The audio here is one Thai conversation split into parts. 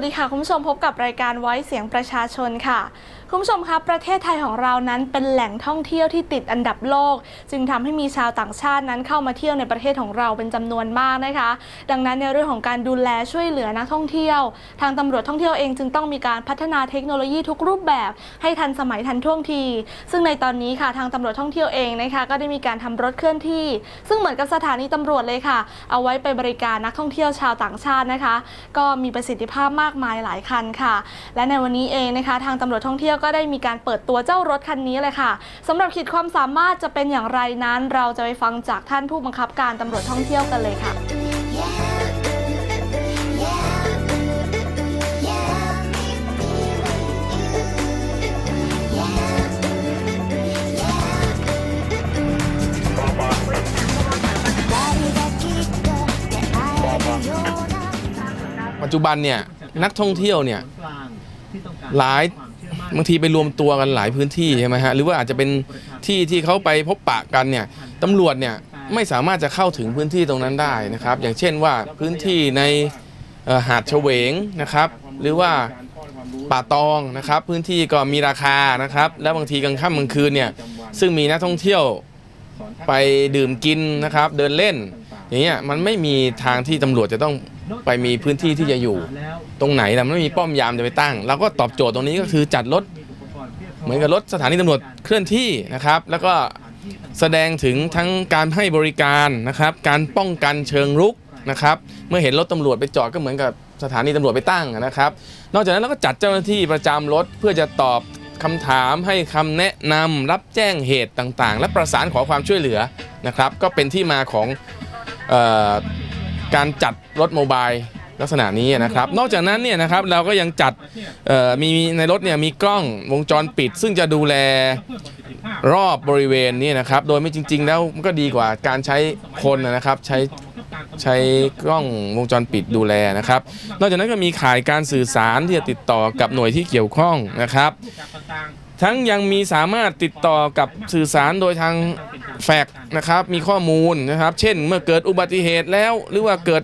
วัสดีค่ะ คุณผู้ชมพบกับรายการไว้เสียงประชาชนค่ะ คุณผู้ชมครับประเทศไทยของเรานั้นเป็นแหล่งท่องเที่ยวที่ติดอันดับโลก จึงทำให้มีชาวต่างชาตินั้นเข้ามาเที่ยวในประเทศของเราเป็นจำนวนมากนะคะ ดังนั้นในเรื่องของการดูแลช่วยเหลือนักท่องเที่ยว ทางตำรวจท่องเที่ยวเองจึงต้องมีการพัฒนาเทคโนโลยีทุกรูปแบบให้ทันสมัยทันท่วงที ซึ่งในตอนนี้ค่ะทางตำรวจท่องเที่ยวเองนะคะก็ได้มีการทำรถเคลื่อนที่ ซึ่งเหมือนกับสถานีตำรวจเลยค่ะ เอาไว้ไปบริการนักท่องเที่ยวชาวต่างชาตินะคะ ก็มีประสิทธิภาพมากมายหลายคันค่ะ และในวันนี้เองนะคะ ทางตำรวจท่องเที่ยวก็ได้มีการเปิดตัวเจ้ารถคันนี้เลยค่ะสำหรับขีดความสามารถจะเป็นอย่างไรนั้น เราจะไปฟังจากท่านผู้บังคับการตำรวจท่องเที่ยวกันเลยค่ะปัจจุบันเนี่ยนักท่องเที่ยวเนี่ยหลาย บางทีไปรวมตัวกันหลายพื้นที่ใช่ไหมฮะหรือว่าอาจจะเป็นที่ที่เขาไปพบปะกันเนี่ยตำรวจเนี่ยไม่สามารถจะเข้าถึงพื้นที่ตรงนั้นได้นะครับ อย่างเช่นว่าพื้นที่ในหาดเฉวงนะครับ หรือว่าป่าตองนะครับ พื้นที่ก็มีราคานะครับ แล้วบางทีกลางค่ำกลางคืนเนี่ยซึ่งมีนักท่องเที่ยวไปดื่มกินนะครับ เดินเล่นอย่างเงี้ยมันไม่มีทางที่ตำรวจจะต้อง ไปมีพื้นที่ที่จะอยู่ ตรงไหนล่ะมันไม่มีป้อมยามจะไปตั้งเราก็ตอบโจทย์ตรงนี้ก็คือจัดรถเหมือนกับรถสถานีตำรวจเคลื่อนที่นะครับ แล้วก็แสดงถึงทั้งการให้บริการนะครับ การป้องกันเชิงรุกนะครับ เมื่อเห็นรถตำรวจไปจอดก็เหมือนกับสถานีตำรวจไปตั้งนะครับ นอกจากนั้นเราก็จัดเจ้าหน้าที่ประจำรถเพื่อจะตอบคำถามให้คำแนะนำรับแจ้งเหตุต่างๆ และประสานขอความช่วยเหลือนะครับ ก็เป็นที่มาของ การจัดรถโมบายลักษณะนี้นะครับ นอกจากนั้นเนี่ยนะครับเราก็ยังจัดมีในรถเนี่ยมีกล้องวงจรปิด ซึ่งจะดูแลรอบบริเวณนี้นะครับ โดยไม่จริง ๆ แล้วมันก็ดีกว่าการใช้คนนะครับใช้ใช้กล้องวงจรปิดดูแลนะครับ นอกจากนั้นก็มีขายการสื่อสารที่จะติดต่อกับหน่วยที่เกี่ยวข้องนะครับ ทั้งยังมีสามารถติดต่อกับสื่อสารโดยทาง แฟกซ์นะครับมีข้อมูลนะครับ เช่นเมื่อเกิดอุบัติเหตุแล้ว หรือว่าเกิด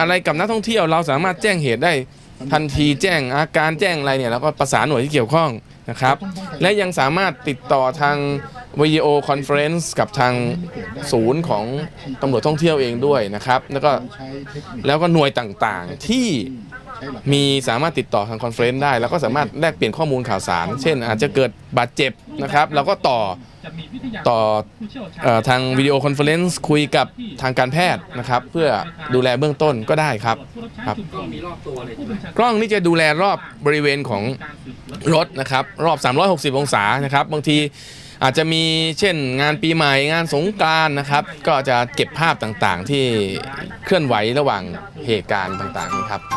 อะไรกับนักท่องเที่ยวเราสามารถแจ้งเหตุได้ทันทีแจ้งอาการแจ้งอะไรเนี่ยเราก็ประสานหน่วยที่เกี่ยวข้องนะครับ และยังสามารถติดต่อทางวิดีโอคอนเฟรนซ์กับทางศูนย์ของตำรวจท่องเที่ยวเองด้วยนะครับ แล้วก็แล้วก็หน่วยต่างๆที่มีสามารถติดต่อทางคอนเฟรนซ์ได้ แล้วก็สามารถแลกเปลี่ยนข้อมูลข่าวสาร เช่นอาจจะเกิดบาดเจ็บนะครับ เราก็ต่อ ต่อเออทางวิดีโอคอนเฟรนซ์คุยกับทางการแพทย์นะครับ เพื่อดูแลเบื้องต้นก็ได้ครับครับ กล้องนี่จะดูแลรอบบริเวณของรถนะครับ รอบ 360 องศานะครับ บางทีอาจจะมีเช่นงานปีใหม่งานสงกรานต์นะครับ ก็จะเก็บภาพต่างๆที่เคลื่อนไหวระหว่างเหตุการณ์ต่างๆนะครับ「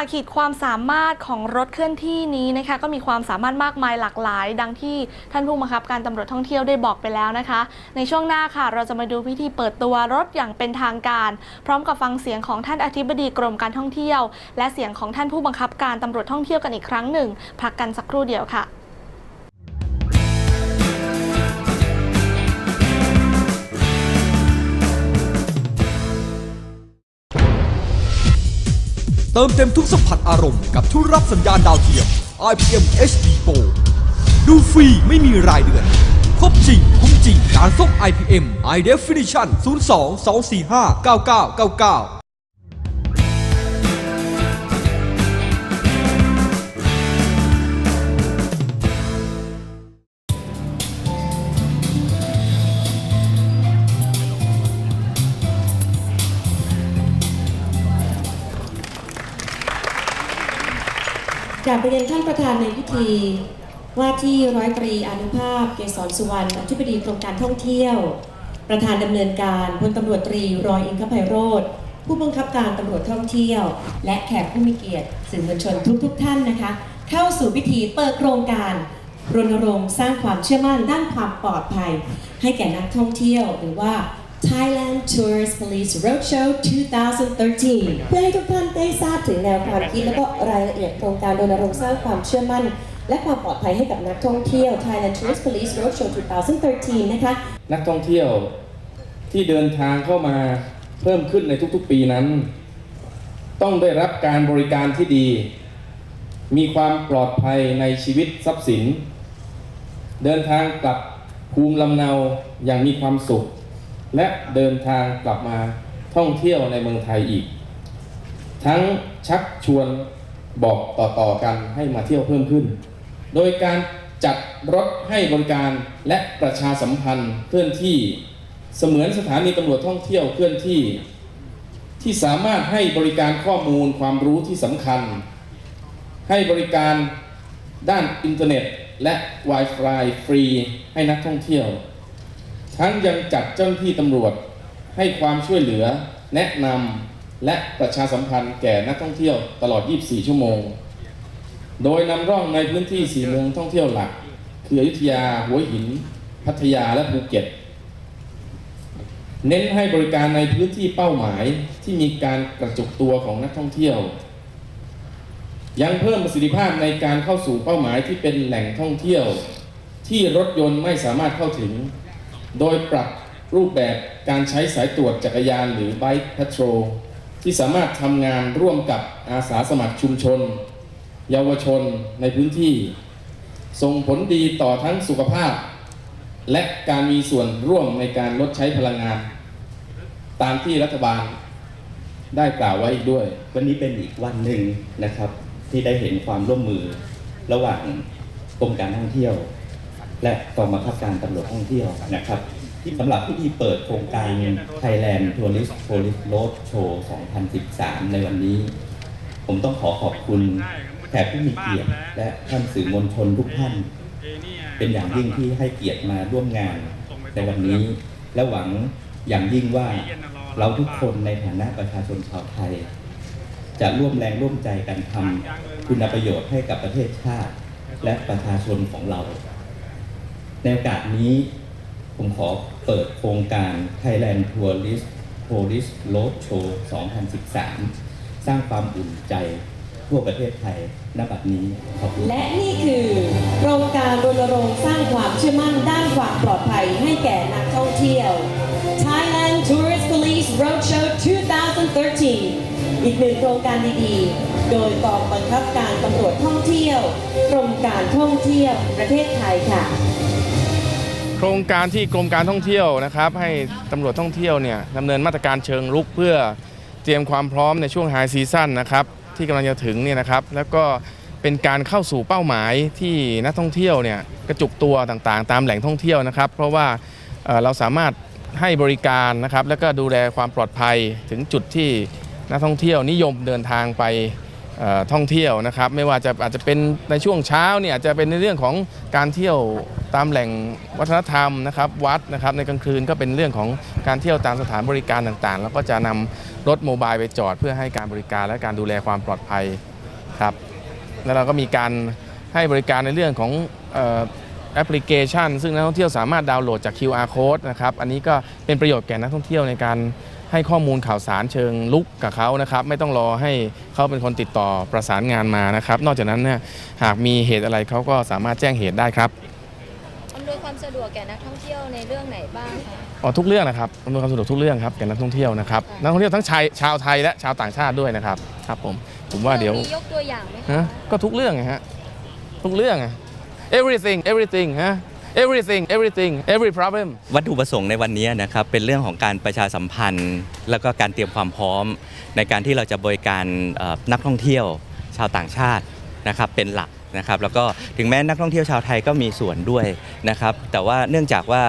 ค่ะขีดความสามารถของรถเคลื่อนที่นี้นะคะ ก็มีความสามารถมากมายหลากหลาย ดังที่ท่านผู้บังคับการตำรวจท่องเที่ยวได้บอกไปแล้วนะคะ ในช่วงหน้าค่ะ เราจะมาดูพิธีเปิดตัวรถอย่างเป็นทางการ พร้อมกับฟังเสียงของท่านอธิบดีกรมการท่องเที่ยว และเสียงของท่านผู้บังคับการตำรวจท่องเที่ยวกันอีกครั้งหนึ่งพักกันสักครู่เดียวค่ะ เติมเต็มทุกสัมผัสอารมณ์กับทุกรับสัญญาณดาวเทียม IPM HD Pro ดูฟรีไม่มีรายเดือน ครบจริง คุ้มจริง การส่ง IPM High Definition 02 245 9999 กราบเรียนท่านประธานในพิธี ว่าที่ร้อยตรีอนุภาพเกษรสุวรรณอธิบดีกรมการท่องเที่ยว ประธานดำเนินการพลตำรวจตรีรอยอิงคภัยโรธผู้บังคับการตำรวจท่องเที่ยว และแขกผู้มีเกียรติสื่อมวลชนทุกๆทท่านนะคะ เข้าสู่พิธีเปิดโครงการรณรงค์สร้างความเชื่อมั่นด้านความปลอดภัย ให้แก่นักท่องเที่ยวหรือว่า Thailand Tourist Police Roadshow 2013 เพื่อให้ทุกท่านได้ทราบถึงแนวความคิดและก็รายละเอียดโครงการรณรงค์สร้างความเชื่อมั่น และความปลอดภัยให้กับนักท่องเที่ยว Thailand Tourist Police Roadshow 2013 นะคะ นักท่องเที่ยวที่เดินทางเข้ามาเพิ่มขึ้นในทุกๆปีนั้น ต้องได้รับการบริการที่ดี มีความปลอดภัยในชีวิตทรัพย์สิน เดินทางกลับภูมิลำเนาอย่างมีความสุข และเดินทางกลับมาท่องเที่ยวในเมืองไทยอีก ทั้งชักชวนบอกต่อๆกันให้มาเที่ยวเพิ่มขึ้น โดยการจัดรถให้บริการและประชาสัมพันธ์เคลื่อนที่เสมือนสถานีตำรวจท่องเที่ยวเคลื่อนที่ ที่สามารถให้บริการข้อมูลความรู้ที่สำคัญ ให้บริการด้านอินเทอร์เน็ตและ Wi-Fi ฟรีให้นักท่องเที่ยว ทั้งยังจัดเจ้าหน้าที่ตำรวจให้ความช่วยเหลือ แนะนำและประชาสัมพันธ์แก่นักท่องเที่ยวตลอด 24 ชั่วโมง โดยนำร่องในพื้นที่สี่เมืองท่องเที่ยวหลัก คืออยุธยา หัวหิน พัทยาและภูเก็ต เน้นให้บริการในพื้นที่เป้าหมายที่มีการกระจุกตัวของนักท่องเที่ยว ยังเพิ่มประสิทธิภาพในการเข้าสู่เป้าหมายที่เป็นแหล่งท่องเที่ยว ที่รถยนต์ไม่สามารถเข้าถึง โดยปรับรูปแบบการใช้สายตรวจจักรยานหรือ Bike Patrol ที่สามารถทำงานร่วมกับอาสาสมัครชุมชน เยาวชนในพื้นที่ ส่งผลดีต่อทั้งสุขภาพ และการมีส่วนร่วมในการลดใช้พลังงาน ตามที่รัฐบาลได้กล่าวไว้อีกด้วย วันนี้เป็นอีกวันหนึ่งนะครับ ที่ได้เห็นความร่วมมือระหว่างกรมการท่องเที่ยว และกองบังคับการตำรวจท่องเที่ยวนะครับ ที่สำหรับพิธีเปิดโครงการ Thailand Tourist Police Road Show 2013 ในวันนี้ ผมต้องขอขอบคุณแขกผู้มีเกียรติและท่านสื่อมวลชนทุกท่าน เป็นอย่างยิ่งที่ให้เกียรติมาร่วมงานในวันนี้ และหวังอย่างยิ่งว่าเราทุกคนในฐานะประชาชนชาวไทย จะร่วมแรงร่วมใจกันทำคุณประโยชน์ให้กับประเทศชาติ และประชาชนของเรา ในโอกาสนี้ผมขอเปิดโครงการ Thailand Tourist Police Road Show 2013 สร้างความอุ่นใจทั่วประเทศไทยณบัดนี้ขอบคุณและนี่คือโครงการรณรงค์สร้างความเชื่อมั่นด้านความปลอดภัยให้แก่นักท่องเที่ยว Thailand Tourist Police Roadshow 2013 อีกหนึ่งโครงการดีๆ โดยกองบังคับการตำรวจท่องเที่ยว กรมการท่องเที่ยวประเทศไทยค่ะ โครงการที่กรมการท่องเที่ยวนะครับให้ตำรวจท่องเที่ยวเนี่ยดำเนินมาตรการเชิงรุกเพื่อเตรียมความพร้อมในช่วงไฮซีซั่นนะครับที่กำลังจะถึงเนี่ยนะครับแล้วก็เป็นการเข้าสู่เป้าหมายที่นักท่องเที่ยวเนี่ยกระจุกตัวต่างๆ ตามแหล่งท่องเที่ยวนะครับ เพราะว่าเราสามารถให้บริการนะครับ แล้วก็ดูแลความปลอดภัยถึงจุดที่นักท่องเที่ยวนิยมเดินทางไป ท่องเที่ยวนะครับ ไม่ว่าจะอาจจะเป็นในช่วงเช้าเนี่ยจะเป็นในเรื่องของการเที่ยวตามแหล่งวัฒนธรรมนะครับวัดนะครับในกลางคืนก็เป็นเรื่องของการเที่ยวตามสถานบริการต่างๆ แล้วก็จะนำรถโมบายไปจอดเพื่อให้การบริการและการดูแลความปลอดภัยครับแล้วเราก็มีการให้บริการในเรื่องของออแอปพลิเคชัน ซึ่งนักท่องเที่ยวสามารถดาวน์โหลดจาก QR code นะครับอันนี้ก็เป็นประโยชน์แก่นักท่องเที่ยวในการ ให้ข้อมูลข่าวสารเชิงลุกกับเขานะครับ ไม่ต้องรอให้เขาเป็นคนติดต่อประสานงานมานะครับ นอกจากนั้นเนี่ยหากมีเหตุอะไรเขาก็สามารถแจ้งเหตุได้ครับอำนวยความสะดวกแก่นักท่องเที่ยวในเรื่องไหนบ้างคะ อ๋อทุกเรื่องนะครับอำนวยความสะดวกทุกเรื่องครับแก่นักท่องเที่ยวนะครับนักท่องเที่ยวทั้งชายชาวไทยและชาวต่างชาติด้วยนะครับครับผมผมว่าเดี๋ยว มียกตัวอย่างไหมฮะคะก็ทุกเรื่องไงฮะทุกเรื่องอะ everything everything ฮะ everything everything every problem วัตถุประสงค์ในวันนี้นะครับเป็นเรื่องของการประชาสัมพันธ์ แล้วก็การเตรียมความพร้อม ในการที่เราจะบริการนักท่องเที่ยวชาวต่างชาตินะครับเป็นหลักนะครับแล้วก็ถึงแม้นักท่องเที่ยวชาวไทยก็มีส่วนด้วยนะครับแต่ว่าเนื่องจากว่า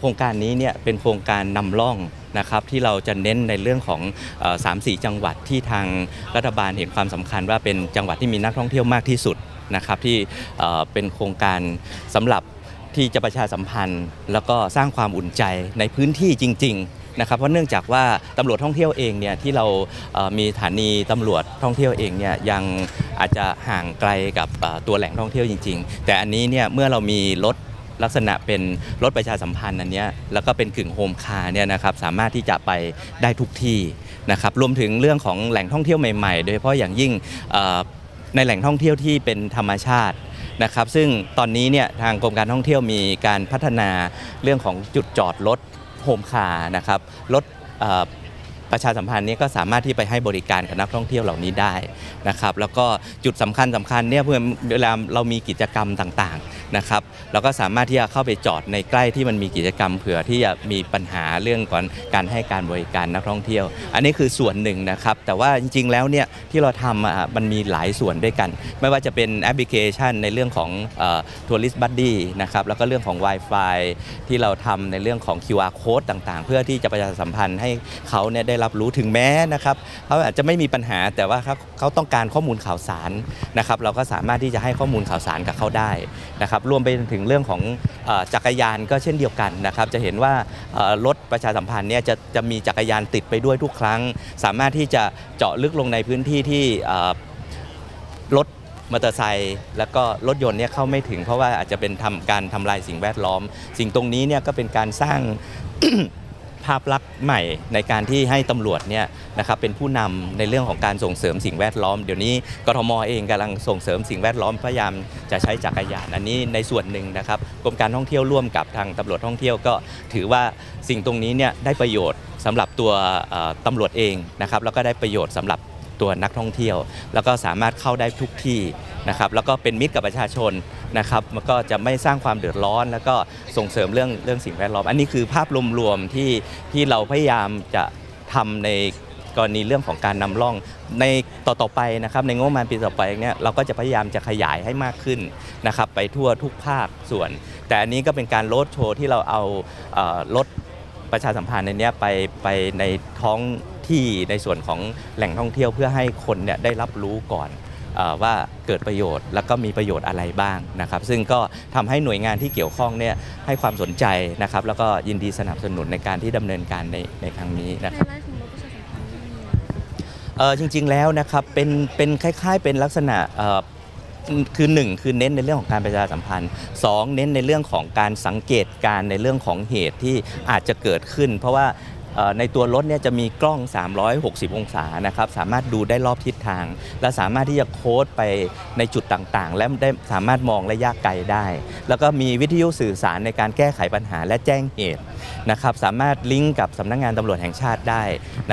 โครงการนี้เนี่ยเป็นโครงการนำร่องนะครับที่เราจะเน้นในเรื่องของเอ่อสามสี่จังหวัดที่ทางรัฐบาลเห็นความสำคัญว่าเป็นจังหวัดที่มีนักท่องเที่ยวมากที่สุดนะครับที่เอ่อเป็นโครงการสำหรับ ที่จะประชาสัมพันธ์ แล้วก็สร้างความอุ่นใจในพื้นที่จริง ๆ นะครับ เพราะเนื่องจากว่าตำรวจท่องเที่ยวเองเนี่ยที่เรามีสถานีตำรวจท่องเที่ยวเองเนี่ยยังอาจจะห่างไกลกับตัวแหล่งท่องเที่ยวจริง ๆ แต่อันนี้เนี่ยเมื่อเรามีรถลักษณะเป็นรถประชาสัมพันธ์อันนี้แล้วก็เป็นกึ่งโฮมคาร์เนี่ยนะครับสามารถที่จะไปได้ทุกที่นะครับรวมถึงเรื่องของแหล่งท่องเที่ยวใหม่ๆ โดยเฉพาะอย่างยิ่งในแหล่งท่องเที่ยวที่เป็นธรรมชาติ นะครับซึ่งตอนนี้เนี่ยทางกรมการท่องเที่ยวมีการพัฒนาเรื่องของจุดจอดรถโฮมคาร์นะครับรถอ่อ ประชาสัมพันธ์นี่ยก็สามารถที่ไปให้บริการกับนักท่องเที่ยวเหล่านี้ได้นะครับ แล้วก็จุดสำคัญสำคัญเนี่ยเพื่อเวลาเรามีกิจกรรมต่างๆนะครับเราก็สามารถที่จะเข้าไปจอดในใกล้ที่มันมีกิจกรรมเผื่อที่จะมีปัญหาเรื่องก่อนการให้การบริการนักท่องเที่ยว อันนี้คือส่วนหนึ่งนะครับ แต่ว่าจริงๆแล้วเนี่ยที่เราทำมันมีหลายส่วนด้วยกัน ไม่ว่าจะเป็นแอปพลิเคชันในเรื่องของทัวริสต์บัดดี้นะครับแล้วก็เรื่องของ Wi-Fi ที่เราทำในเรื่องของ QR code ต่างๆ เพื่อที่จะประชาสัมพันธ์ให้เขาเนี่ยได้รับรู้ถึงแม้นะครับเขาอาจจะไม่มีปัญหาแต่ว่าเขาเขาต้องการข้อมูลข่าวสารนะครับ เราก็สามารถที่จะให้ข้อมูลข่าวสารกับเขาได้นะครับรวมไปถึงเรื่องของอจักรยานก็เช่นเดียวกันนะครับ จะเห็นว่ารถประชาสัมพันธ์เนี่ยจะจะมีจักรยานติดไปด้วยทุกครั้ง สามารถที่จะเจาะลึกลงในพื้นที่ที่รถมอเตอร์ไซค์แล้วก็รถยนต์เนี่ยเข้าไม่ถึง เพราะว่าอาจจะเป็นทำการทำลายสิ่งแวดล้อม สิ่งตรงนี้เนี่ยก็เป็นการสร้างาพลักษณ์ใหม่ในการที่ให้ตำรวจเนี่ยนะครับเป็นผู้นำในเรื่องของการส่งเสริมสิ่งแวดล้อม เดี๋ยวนี้กทมเองกำลังส่งเสริมสิ่งแวดล้อมพยายามจะใช้จักรยานอันนี้ในส่วนหนึ่งนะครับกรมการท่องเที่ยวร่วมกับทางตำรวจท่องเที่ยวก็ถือว่าสิ่งตรงนี้เนี่ยได้ประโยชน์สำหรับตัวเอ่อตำรวจเองนะครับแล้วก็ได้ประโยชน์สำหรับตัวนักท่องเที่ยว แล้วก็สามารถเข้าได้ทุกที่ นะครับแล้วก็เป็นมิตรกับประชาชนนะครับมันก็จะไม่สร้างความเดือดร้อน แล้วก็ส่งเสริมเรื่องเรื่องสิ่งแวดล้อม อันนี้คือภาพรวมๆที่ที่เราพยายามจะทำในกรณีเรื่องของการนำร่อง ในต่อๆไปนะครับในงบประมาณปีต่อไปเนี่ยเราก็จะพยายามจะขยายให้มากขึ้นนะครับไปทั่วทุกภาคส่วน แต่อันนี้ก็เป็นการโลดโชว์ที่เราเอาเอ่อรถประชาสัมพันธ์ในเนี้ยไปไปในท้องที่ในส่วนของแหล่งท่องเที่ยวเพื่อให้คนเนี่ยได้รับรู้ก่อน ว่าเกิดประโยชน์ แล้วก็มีประโยชน์อะไรบ้างนะครับ ซึ่งก็ทำให้หน่วยงานที่เกี่ยวข้องเนี่ยให้ความสนใจนะครับ แล้วก็ยินดีสนับสนุนในการที่ดำเนินการในในครั้งนี้นะครับไฮไลท์ของรถประชาสัมพันธ์นี่มีอะไรบ้างเออจริงๆแล้วนะครับเป็นเป็นคล้าย ๆ เป็นลักษณะเอ่อคือหนึ่งคือเน้นในเรื่องของการประชาสัมพันธ์สองเน้นในเรื่องของการสังเกตการณ์ในเรื่องของเหตุที่อาจจะเกิดขึ้น เพราะว่าเอ่อ ในตัวรถเนี่ยจะมีกล้อง 360 องศานะครับ สามารถดูได้รอบทิศทาง และสามารถที่จะโค้ดไปในจุดต่างๆ และได้สามารถมองระยะไกลได้ แล้วก็มีวิทยุสื่อสารในการแก้ไขปัญหาและแจ้งเหตุนะครับ สามารถลิงก์กับสำนักงานตำรวจแห่งชาติได้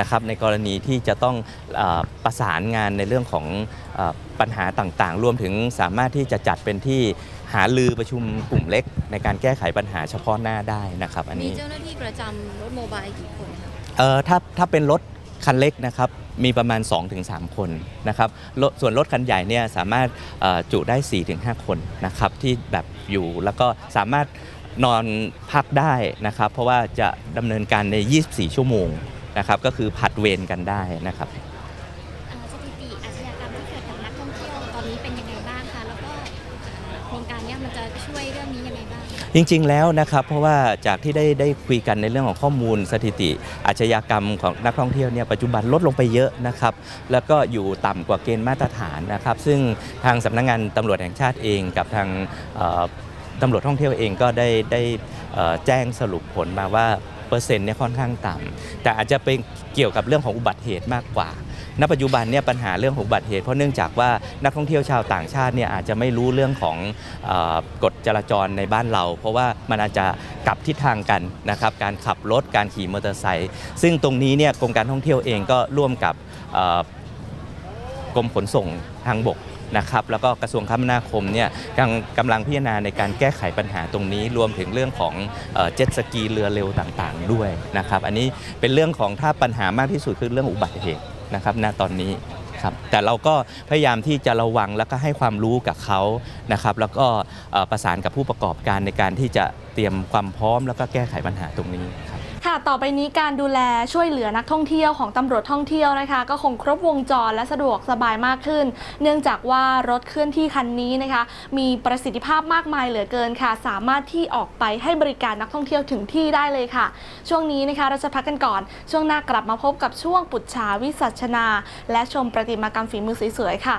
นะครับ ในกรณีที่จะต้องอประสานงานในเรื่องของอปัญหาต่างๆ รวมถึงสามารถที่จะจัดเป็นที่ หาลือประชุมกลุ่มเล็ก ในการแก้ไขปัญหาเฉพาะหน้าได้นะครับ อันมีนี้เจ้าหน้าที่ประจำรถโมบายกี่คนคะเอ่อถ้าถ้าเป็นรถคันเล็กนะครับมีประมาณ 2-3 คนนะครับรถส่วนรถคันใหญ่เนี่ยสามารถเอ่อจุได้ 4-5 คนนะครับที่แบบอยู่แล้วก็สามารถนอนพักได้นะครับเพราะว่าจะดำเนินการใน 24 ชั่วโมงนะครับก็คือผัดเวรกันได้นะครับ จริงๆแล้วนะครับ เพราะว่าจากที่ได้ได้คุยกันในเรื่องของข้อมูลสถิติ อาชญากรรมของนักท่องเที่ยวเนี่ยปัจจุบันลดลงไปเยอะนะครับ แล้วก็อยู่ต่ำกว่าเกณฑ์มาตรฐานนะครับ ซึ่งทางสำนักงานตำรวจแห่งชาติเองกับทางตำรวจท่องเที่ยวเองก็ได้ได้แจ้งสรุปผลมาว่าเปอร์เซ็นต์เนี่ยค่อนข้างต่ำแต่อาจจะเป็นเกี่ยวกับเรื่องของอุบัติเหตุมากกว่า ณปัจจุบันเนี่ยปัญหาเรื่องของอุบัติเหตุเพราะเนื่องจากว่านักท่องเที่ยวชาวต่างชาติเนี่ยอาจจะไม่รู้เรื่องของอกฎจราจรในบ้านเรา เพราะว่ามันอาจจะกลับทิศทางกันนะครับการขับรถการขี่มอเตอร์ไซค์ซึ่งตรงนี้เนี่ยกรมการท่องเที่ยวเองก็ร่วมกับกรมขนส่งทางบกนะครับแล้วก็กระทรวงคมนาคมเนี่ยกำกำลังพิจารณาในการแก้ไขปัญหาตรงนี้ รวมถึงเรื่องของเจ็ตสกีเรือเร็วต่างๆ ด้วยนะครับอันนี้เป็นเรื่องของถ้าปัญหามากที่สุดคือเรื่องอุบัติเหตุ นะครับณตอนนี้ครับแต่เราก็พยายามที่จะระวังแล้วก็ให้ความรู้กับเขานะครับแล้วก็ประสานกับผู้ประกอบการในการที่จะเตรียมความพร้อมแล้วก็แก้ไขปัญหาตรงนี้ครับ ค่ะ ต่อไปนี้การดูแลช่วยเหลือนักท่องเที่ยวของตำรวจท่องเที่ยวนะคะ ก็คงครบวงจรและสะดวกสบายมากขึ้น เนื่องจากว่ารถเคลื่อนที่คันนี้นะคะ มีประสิทธิภาพมากมายเหลือเกินค่ะ สามารถที่ออกไปให้บริการนักท่องเที่ยวถึงที่ได้เลยค่ะ ช่วงนี้นะคะเราจะพักกันก่อน ช่วงหน้ากลับมาพบกับช่วงปุจฉาวิสัชนา และชมประติมากรรมฝีมือสวยๆค่ะ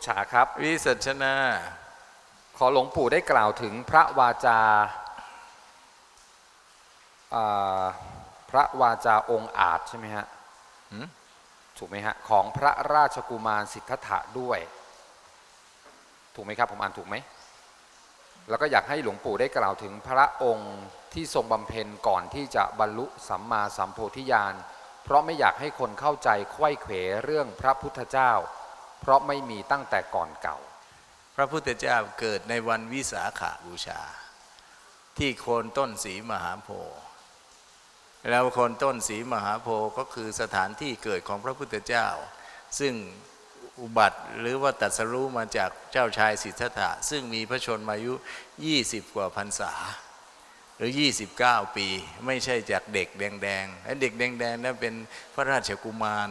จฉาครับ วิสัชนา ขอหลวงปู่ได้กล่าวถึงพระวาจาอ่าพระวาจาองค์อาจใช่ไหมฮะหืมถูกไหมฮะ ของพระราชกุมารสิทธัตถะด้วย ถูกไหมครับ ผมอ่านถูกไหม แล้วก็อยากให้หลวงปู่ได้กล่าวถึงพระองค์ที่ทรงบำเพ็ญก่อนที่จะบรรลุสัมมาสัมโพธิญาณ เพราะไม่อยากให้คนเข้าใจไขว้เขวเรื่องพระพุทธเจ้า เพราะไม่มีตั้งแต่ก่อนเก่า พระพุทธเจ้าเกิดในวันวิสาขาบูชา ที่โคนต้นสีมหาโพธิ์แล้วโคนต้นสีมหาโพธิ์ก็คือสถานที่เกิดของพระพุทธเจ้า ซึ่งอุบัติหรือว่าตรัสรู้มาจากเจ้าชายสิทธัตถะซึ่งมีพระชนมายุ 20 กว่าพรรษา หรือ 29 ปี ไม่ใช่จากเด็กแดงๆไอ้เด็กแดงๆนั้นเป็นพระราชกุมาร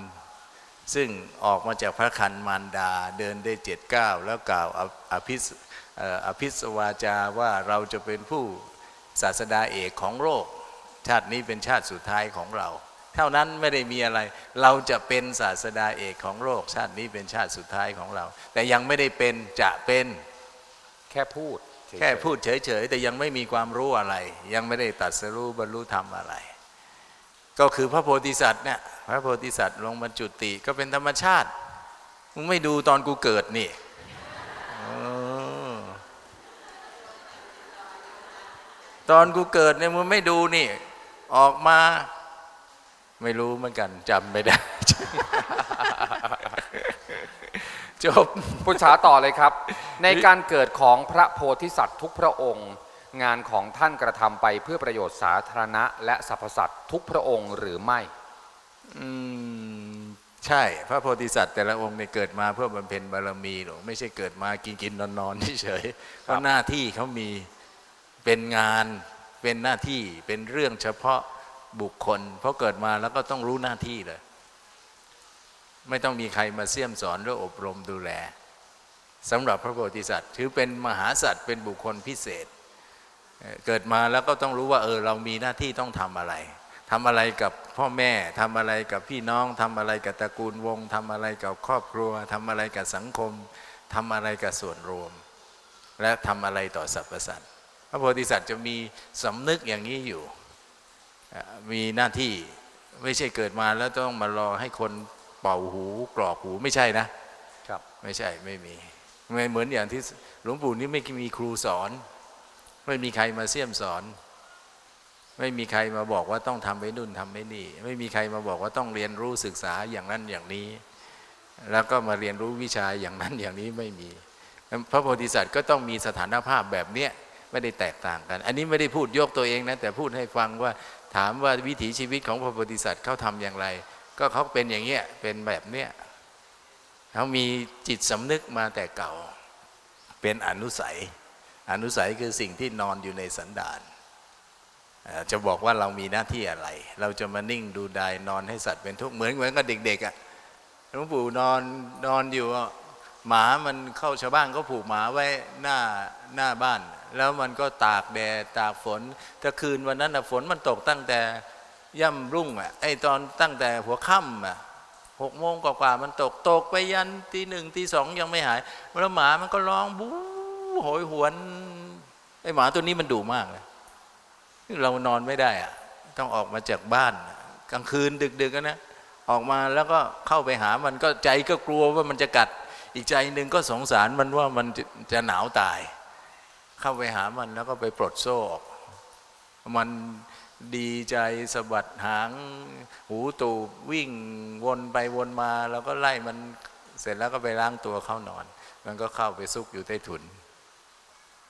ซึ่งออกมาจากพระคันมารดาเดินได้เจ็ดเก้าแล้วกล่าวออภิสเอ่ออภิสวาจาว่าเราจะเป็นผู้ศาสดาเอกของโลก ชาตินี้เป็นชาติสุดท้ายของเรา เท่านั้นไม่ได้มีอะไร เราจะเป็นศาสดาเอกของโลก ชาตินี้เป็นชาติสุดท้ายของเรา แต่ยังไม่ได้เป็นจะเป็นแค่พูดเฉยๆแค่พูดเฉยๆแต่ยังไม่มีความรู้อะไร ยังไม่ได้ตรัดสรู้บรรลุธรรมอะไร ก็คือพระโพธิสัตว์เนี่ยพระโพธิสัตว์ลงบรรจุติก็เป็นธรรมชาติมึงไม่ดูตอนกูเกิดนี่อตอนกูเกิดเนี่ยมึงไม่ดูนี่ ออกมา ไม่รู้เหมือนกันจำไม่ได้ จบ พุทธาต่อเลยครับ ในการเกิดของพระโพธิสัตว์ทุกพระองค์ งานของท่านกระทำไปเพื่อประโยชน์สาธารณะ และสรรพสัตว์ทุกพระองค์หรือไม่อืมใช่พระโพธิสัตว์แต่ละองค์เนี่ยเกิดมาเพื่อบำเพ็ญบารมีหรอกไม่ใช่เกิดมากินกินนอนนอนเฉยๆเพราะหน้าที่เขามีเป็นงานเป็นหน้าที่เป็นเรื่องเฉพาะบุคคลเพราะเกิดมาแล้วก็ต้องรู้หน้าที่เลย ไม่ต้องมีใครมาเสี่ยมสอนหรืออบรมดูแลสำหรับพระโพธิสัตว์ ถือเป็นมหาสัตว์เป็นบุคคลพิเศษ เอ่อเกิดมาแล้วก็ต้องรู้ว่าเออเรามีหน้าที่ต้องทำอะไรทำอะไรกับพ่อแม่ทำอะไรกับพี่น้องทำอะไรกับตระกูลวงศ์ทำอะไรกับครอบครัวทำอะไรกับสังคมทำอะไรกับส่วนรวม และทำอะไรต่อสรรพสัตว์พระโพธิสัตว์จะมีสำนึกอย่างนี้อยู่เอ่อมีหน้าที่ไม่ใช่เกิดมาแล้วต้องมารอให้คนเป่าหูกรอกหูไม่ใช่นะครับไม่ใช่ไม่มีไม่เหมือนอย่างที่หลวงปู่นี่ไม่มีครูสอน ไม่มีใครมาเสี่ยมสอน ไม่มีใครมาบอกว่าต้องทำไปนู่นทำไปนี่ ไม่มีใครมาบอกว่าต้องเรียนรู้ศึกษาอย่างนั้นอย่างนี้ แล้วก็มาเรียนรู้วิชาอย่างนั้นอย่างนี้ไม่มี พระโพธิสัตว์ก็ต้องมีสถานภาพแบบเนี้ยไม่ได้แตกต่างกัน อันนี้ไม่ได้พูดยกตัวเองนะแต่พูดให้ฟังว่าถามว่าวิถีชีวิตของพระโพธิสัตว์เขาทำอย่างไร ก็เขาเป็นอย่างเงี้ยเป็นแบบเนี้ยเขามีจิตสำนึกมาแต่เก่า เป็นอนุสัย อนุสัยคือสิ่งที่นอนอยู่ในสันดานจะบอกว่าเรามีหน้าที่อะไร เราจะมานิ่งดูดายนอนให้สัตว์เป็นทุกข์เหมือนเหมือนกับเด็กๆอะ่ะหลวงปู่นอนนอนอยู่หมามันเข้าชาวบ้านก็ผูกหมาไว้หน้าหน้าบ้าน แล้วมันก็ตากแดดตากฝนถ้าคืนวันนั้นนะฝนมันตกตั้งแต่ย่ำรุ่งอะไอตอนตั้งแต่หัวค่ำอะหกโมงกว่าๆมันตกตกไปยันตีหนึ่งตีสองยังไม่หาย แล้วหมามันก็ร้องบู๊ โหยหวนไอหมาตัวนี้มันดุมากเลยเรานอนไม่ได้อะต้องออกมาจากบ้าน กลางคืนดึกๆกันนะออกมาแล้วก็เข้าไปหามันก็ใจก็กลัวว่ามันจะกัด อีกใจหนึ่งก็สงสารมันว่ามันจะจะหนาวตาย เข้าไปหามันแล้วก็ไปปลดโซ่ออกมันดีใจสะบัดหาง หูตูบวิ่งวนไปวนมา แล้วก็ไล่มันเสร็จแล้วก็ไปล้างตัวเข้านอน มันก็เข้าไปซุกอยู่ใต้ถุน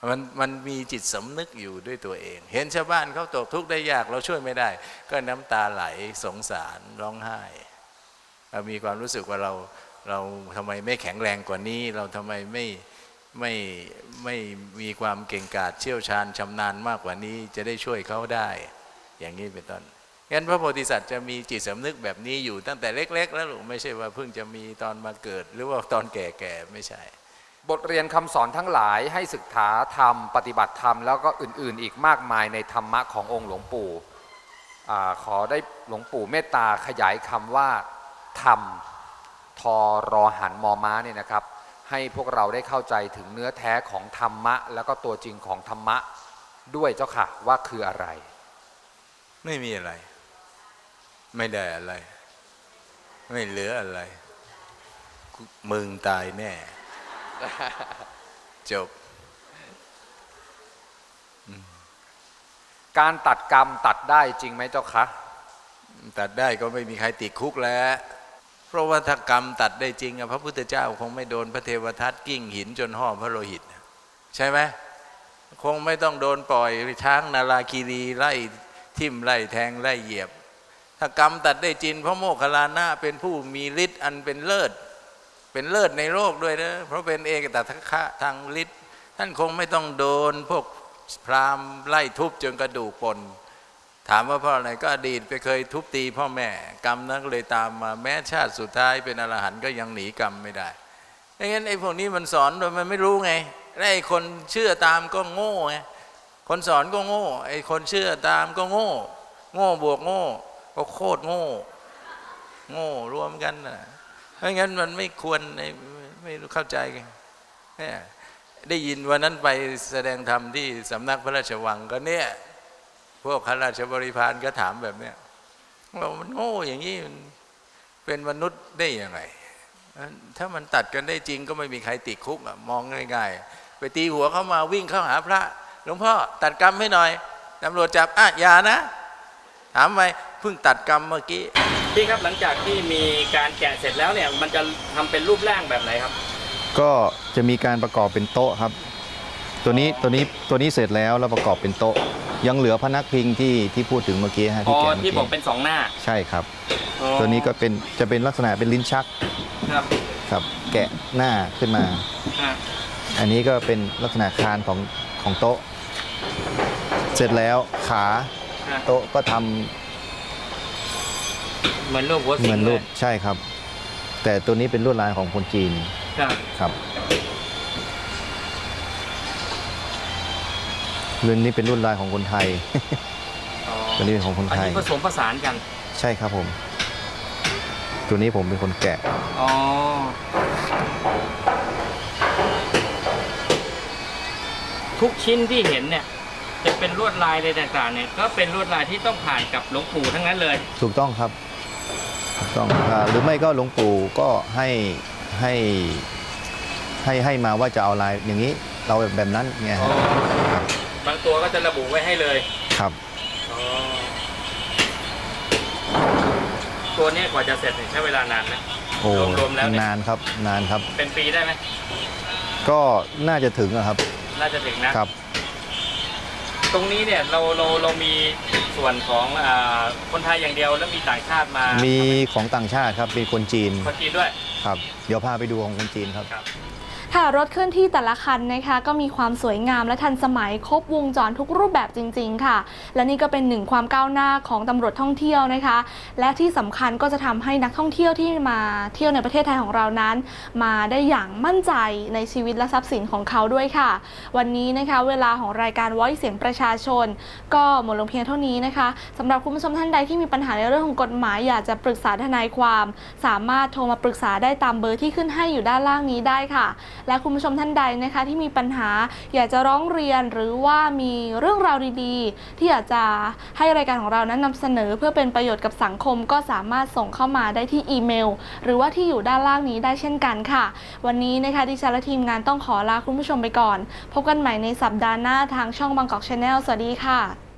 มันมันมีจิตสำนึกอยู่ด้วยตัวเอง เห็นชาวบ้านเขาตกทุกข์ได้ยากเราช่วยไม่ได้ ก็น้ำตาไหลสงสารร้องไห้เรามีความรู้สึกว่าเราเราทำไมไม่แข็งแรงกว่านี้ เราทำไมไม่ไม่ไม่มีความเก่งกาจเชี่ยวชาญชำนาญมากกว่านี้ จะได้ช่วยเขาได้ อย่างนี้เป็นต้นงั้นพระโพธิสัตว์จะมีจิตสำนึกแบบนี้อยู่ตั้งแต่เล็ก ๆ แล้วหรือไม่ใช่ว่าเพิ่งจะมีตอนมาเกิด หรือว่าตอนแก่ๆไม่ใช่ บทเรียนคำสอนทั้งหลายให้ศึกษาธรรม ปฏิบัติธรรม แล้วก็อื่นๆ อีกมากมายในธรรมะขององค์หลวงปู่อขอได้หลวงปู่เมตตาขยายคำว่า ธรรม ทอรอหันมอม้าเนี่ยนะครับ ให้พวกเราได้เข้าใจถึงเนื้อแท้ของธรรมะ แล้วก็ตัวจริงของธรรมะด้วยเจ้าค่ะว่าคืออะไร ไม่มีอะไร ไม่ได้อะไร ไม่เหลืออะไร มึงตายแน่ จบ การตัดกรรมตัดได้จริงไหมเจ้าคะ ตัดได้ก็ไม่มีใครติดคุกแล้ว เพราะว่าถ้ากรรมตัดได้จริงอะพระพุทธเจ้าคงไม่โดนพระเทวทัตกิ้งหินจนห่อพระโลหิต ใช่ไหมคงไม่ต้องโดนปล่อยช้างนาราคีรีไล่ทิ่มไล่แทงไล่เหยียบ ถ้ากรรมตัดได้จริงพระโมคคัลลานะเป็นผู้มีฤทธิ์อันเป็นเลิศ เป็นเลิศในโลกด้วยนะเพราะเป็นเอกตทัคคะทางฤทธิ์ท่านคงไม่ต้องโดนพวกพราหมณ์ไล่ทุบจนกระดูกปนถามว่าเพราะอะไรก็อดีตไปเคยทุบตีพ่อแม่ กรรมนั้นเลยตามมาแม้ชาติสุดท้ายเป็นอรหันต์ก็ยังหนีกรรมไม่ได้ดังนั้นไอ้พวกนี้มันสอนโดยมันไม่รู้ไงไอ้คนเชื่อตามก็โง่ไงคนสอนก็โง่ไอ้คนเชื่อตามก็โง่ โง่บวกโง่ ก็โคตรโง่ โง่รวมกันน่ะ เพราะงั้นมันไม่ควรไอ้ไม่รู้เข้าใจกันได้ยินวันนั้นไปแสดงธรรมที่สำนักพระราชวังก็เนี่ย พวกข้าราชบริพารก็ถามแบบเนี้ยว่ามันโง่อย่างนี้มันเป็นมนุษย์ได้ยังไง ถ้ามันตัดกันได้จริงก็ไม่มีใครติดคุกอะมองง่ายๆไปตีหัวเข้ามาวิ่งเข้าหาพระหลวงพ่อตัดกรรมให้หน่อยตำรวจจับอะยานะ ถามไปเพิ่งตัดกรรมเมื่อกี้ พี่ครับหลังจากที่มีการแกะเสร็จแล้วเนี่ย มันจะทำเป็นรูปร่างแบบไหนครับ ก็จะมีการประกอบเป็นโต๊ะครับ ตัวนี้ตัวนี้ตัวนี้เสร็จแล้วแล้วประกอบเป็นโต๊ะ ยังเหลือพนักพิงที่ที่พูดถึงเมื่อกี้ฮะอ๋ที่อแกะเมื่อที่บอกกี้เป็นสองหน้าใช่ครับ อ๋อตัวนี้ก็เป็นจะเป็นลักษณะเป็นลิ้นชักครับครับ แกะหน้าขึ้นมา อะอันนี้ก็เป็นลักษณะคานของของโต๊ะ เสร็จแล้วขาอะโต๊ะก็ทำ เหมือนรูปหัวเหสิงมือนเลรูยปใช่ครับ แต่ตัวนี้เป็นลวดลายของคนจีนครับครับเรื่องนี้เป็นลวดลายของคนไทย อ๋อตัวนี้เป็นของคนอันไทย นี้ผสมผสานกัน ใช่ครับผม ตัวนี้ผมเป็นคนแกะ อ๋อ ทุกชิ้นที่เห็นเนี่ย จะเป็นลวดลายอะไรต่างๆเนี่ย ก็เป็นลวดลายที่ต้องผ่านกับหลวงปู่ทั้งนั้นเลย ถูกต้องครับถูก ต้องอ่าหรือไม่ก็หลวงปู่ก็ให้ให้ให้ให้มาว่าจะเอาลายอย่างนี้เราแบบนั้นไงฮะครับบางตัวก็จะระบุไว้ให้เลยครับอ๋อตัวเนี้ยกว่าจะเสร็จเนี่ยใช้เวลานานไหม โอ้รวมๆแล้วเนี่ย นานครับนานครับ เป็นปีได้ไหมก็น่าจะถึงอะครับน่าจะถึงนะ ครับ ตรงนี้เนี่ยเราเราเรามี ส่วนของอ่าคนไทยอย่างเดียวแล้วมีต่างชาติมามีของต่างชาติครับเป็นคนจีนคนจีนด้วยครับ เดี๋ยวพาไปดูของคนจีนครับค่ ค่ะรถเคลื่อนที่แต่ละคันนะคะก็มีความสวยงามและทันสมัยครบวงจรทุกรูปแบบจริง ๆ ค่ะ และนี่ก็เป็นหนึ่งความก้าวหน้าของตำรวจท่องเที่ยวนะคะ และที่สำคัญก็จะทำให้นักท่องเที่ยวที่มาเที่ยวในประเทศไทยของเรานั้น มาได้อย่างมั่นใจในชีวิตและทรัพย์สินของเขาด้วยค่ะ วันนี้นะคะเวลาของรายการว้อยเสียงประชาชน ก็หมดลงเพียงเท่านี้นะคะสำหรับคุณผู้ชมท่านใดที่มีปัญหาในเรื่องของกฎหมายอยากจะปรึกษาทนายความ สามารถโทรมาปรึกษาได้ตามเบอร์ที่ขึ้นให้อยู่ด้านล่างนี้ได้ค่ะและคุณผู้ชมท่านใดนะคะที่มีปัญหาอยากจะร้องเรียนหรือว่ามีเรื่องราวดีๆ ที่อยากจะให้รายการของเรานั้นนำเสนอ เพื่อเป็นประโยชน์กับสังคมก็สามารถส่งเข้ามาได้ที่อีเมล หรือว่าที่อยู่ด้านล่างนี้ได้เช่นกันค่ะ วันนี้นะคะดิฉันและทีมงานต้องขอลาคุณผู้ชมไปก่อน พบกันใหม่ในสัปดาห์หน้าทางช่องบางกอกชาแนลสวัสดีค่ะ